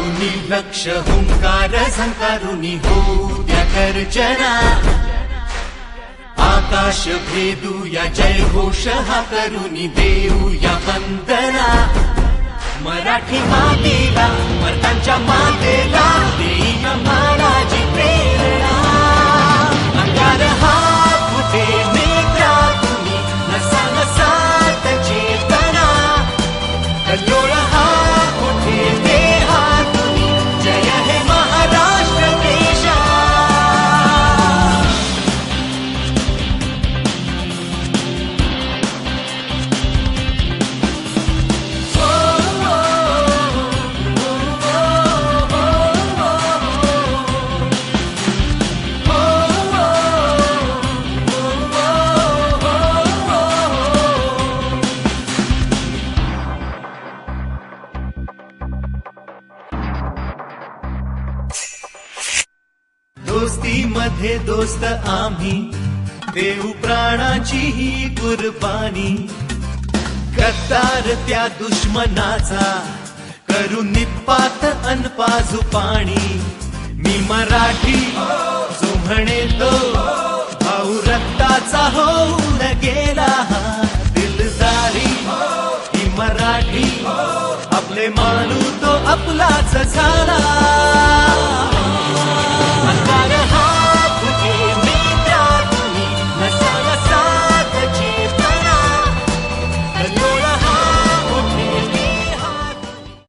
लक्ष हुंकार संकारुनी होऊ त्या गर्जना. आकाश भेदूया जय घोष हा करुनी देऊया वंदना. मराठी मातेला मर्दांच्या मातेला दोस्ती मध्ये दोस्त आम्ही. देऊ प्राणाची ही कुर्बानी. गद्दार त्या दुश्मनाचा. करू निपात अनपाजू पाणी. मी मराठी जो म्हणे तो भाऊ रक्ताचा होऊन गेला दिलदारी. ही मराठी आपले मानू तो आपलाच झाला.